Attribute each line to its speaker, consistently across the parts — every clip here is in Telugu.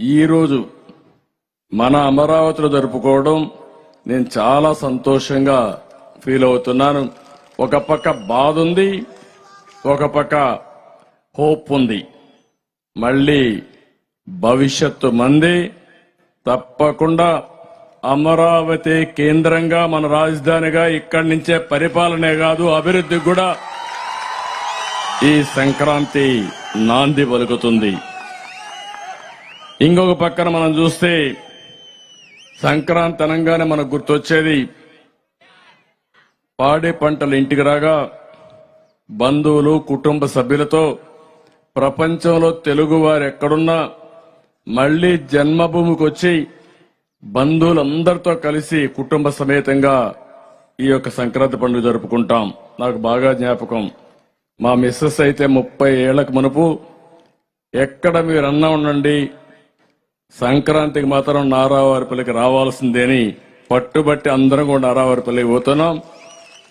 Speaker 1: ఈరోజు మన అమరావతిలో జరుపుకోవడం నేను చాలా సంతోషంగా ఫీల్ అవుతున్నాను. ఒక పక్క బాధ ఉంది ఒక పక్క హోప్ ఉంది. మళ్ళీ భవిష్యత్తు మంది. తప్పకుండా అమరావతి కేంద్రంగా మన రాజధానిగా ఇక్కడి నుంచే పరిపాలనే కాదు అభివృద్ధి కూడా ఈ సంక్రాంతి నాంది పలుకుతుంది. ఇంకొక పక్కన మనం చూస్తే సంక్రాంతి అనగానే మనకు గుర్తొచ్చేది. పాడి పంటలు ఇంటికి రాగా బంధువులు కుటుంబ సభ్యులతో ప్రపంచంలో తెలుగు వారు ఎక్కడున్నా మళ్ళీ జన్మభూమికి వచ్చి బంధువులందరితో కలిసి కుటుంబ సమేతంగా ఈ యొక్క సంక్రాంతి పండుగ జరుపుకుంటాం. నాకు బాగా జ్ఞాపకం. మా మిస్సెస్ అయితే ముప్పై ఏళ్ళకు మునుపు ఎక్కడ మీరు అన్నా ఉండండి సంక్రాంతికి మాత్రం నారావారిపల్లికి రావాల్సిందేని పట్టుబట్టి అందరం కూడా నారావారిపల్లికి పోతున్నాం.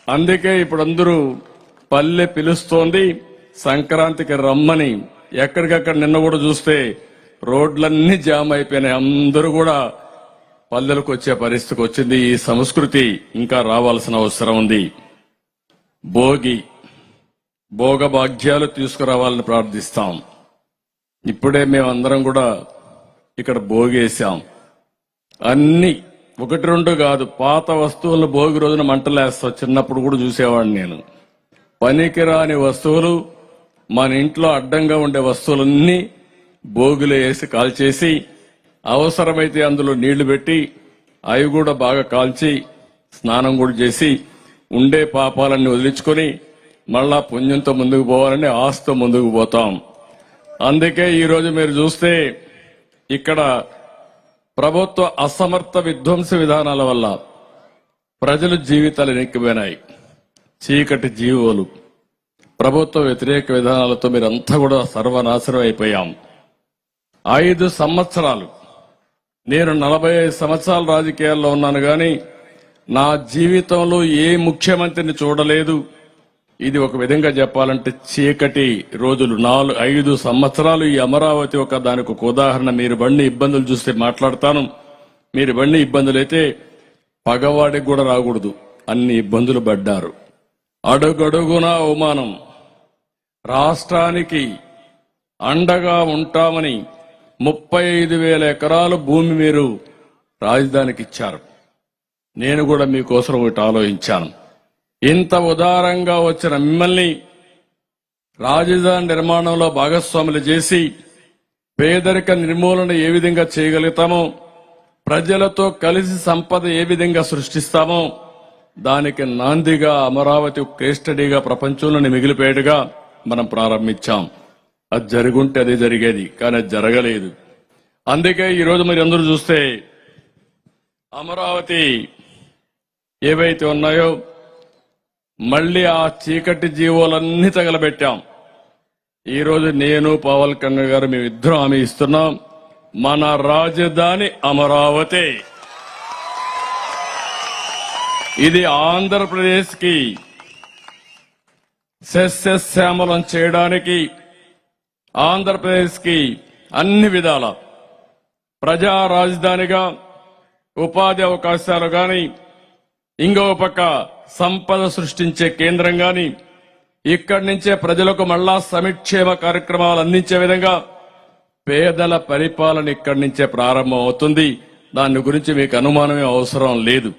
Speaker 1: అందుకే ఇప్పుడు అందరూ పల్లె పిలుస్తోంది సంక్రాంతికి రమ్మని. ఎక్కడికక్కడ నిన్న కూడా చూస్తే రోడ్లన్నీ జామ్ అయిపోయినాయి. అందరూ కూడా పల్లెలకు వచ్చే పరిస్థితికి వచ్చింది. ఈ సంస్కృతి ఇంకా రావాల్సిన అవసరం ఉంది. భోగి భోగభాగ్యాలు తీసుకురావాలని ప్రార్థిస్తాం. ఇప్పుడే మేమందరం కూడా ఇక్కడ భోగేశాం. అన్ని ఒకటి రెండు కాదు పాత వస్తువులను భోగి రోజున మంటలేస్తా చిన్నప్పుడు కూడా చూసేవాడిని నేను. పనికిరాని వస్తువులు మన ఇంట్లో అడ్డంగా ఉండే వస్తువులన్నీ భోగిలో వేసి కాల్చేసి అవసరమైతే అందులో నీళ్ళు పెట్టి అవి కూడా బాగా కాల్చి స్నానం కూడా చేసి ఉండే పాపాలన్నీ వదిలించుకొని మళ్ళా పుణ్యంతో ముందుకు పోవాలని ఆస్తో ముందుకు పోతాం. అందుకే ఈరోజు మీరు చూస్తే ఇక్కడ ప్రభుత్వ అసమర్థ విధ్వంస విధానాల వల్ల ప్రజలు జీవితాలు ఎక్కిపోయినాయి చీకటి జీవోలు. ప్రభుత్వ వ్యతిరేక విధానాలతో మీరంతా కూడా సర్వనాశనం అయిపోయాం. ఐదు సంవత్సరాలు. నేను నలభై ఐదు సంవత్సరాల రాజకీయాల్లో ఉన్నాను కానీ నా జీవితంలో ఏ ముఖ్యమంత్రిని చూడలేదు. ఇది ఒక విధంగా చెప్పాలంటే చీకటి రోజులు నాలుగు ఐదు సంవత్సరాలు ఈ అమరావతి ఒక దానికి ఒక ఉదాహరణ. మీరు బండి ఇబ్బందులు చూస్తే మాట్లాడతాను. మీరు బండి ఇబ్బందులు అయితే పగవాడికి కూడా రాకూడదు. అన్ని ఇబ్బందులు పడ్డారు. అడుగడుగున అవమానం. రాష్ట్రానికి అండగా ఉంటామని ముప్పై ఐదు వేల ఎకరాల భూమి మీరు రాజధానికి ఇచ్చారు. నేను కూడా మీకోసం ఒకటి ఆలోచించాను. ఇంత ఉదారంగా వచ్చిన మిమ్మల్ని రాజధాని నిర్మాణంలో భాగస్వాములు చేసి పేదరిక నిర్మూలన ఏ విధంగా చేయగలుగుతామో ప్రజలతో కలిసి సంపద ఏ విధంగా సృష్టిస్తామో దానికి నాందిగా అమరావతి కేస్టడీగా ప్రపంచంలోని మిగిలిపోయేట్టుగా మనం ప్రారంభించాం. అది జరుగుంటే అదే జరిగేది కానీ అది జరగలేదు. అందుకే ఈరోజు మీరు అందరూ చూస్తే అమరావతి ఏవైతే ఉన్నాయో మళ్ళీ ఆ చీకటి జీవోలన్నీ తగలబెట్టాం. ఈరోజు నేను పవన్ కళ్యాణ్ గారు మేమిద్దరం హామీ ఇస్తున్నాం. మన రాజధాని అమరావతి. ఇది ఆంధ్రప్రదేశ్కి సస్యశ్యామలం చేయడానికి ఆంధ్రప్రదేశ్కి అన్ని విధాల ప్రజా రాజధానిగా ఉపాధి అవకాశాలు కానీ ఇంకో పక్క సంపద సృష్టించే కేంద్రం గాని ఇక్కడి నుంచే ప్రజలకు మళ్ళా సమిక్షేమ కార్యక్రమాలు అందించే విధంగా పేదల పరిపాలన ఇక్కడి నుంచే ప్రారంభం అవుతుంది దాని గురించి మీకు అనుమానమే అవసరం లేదు.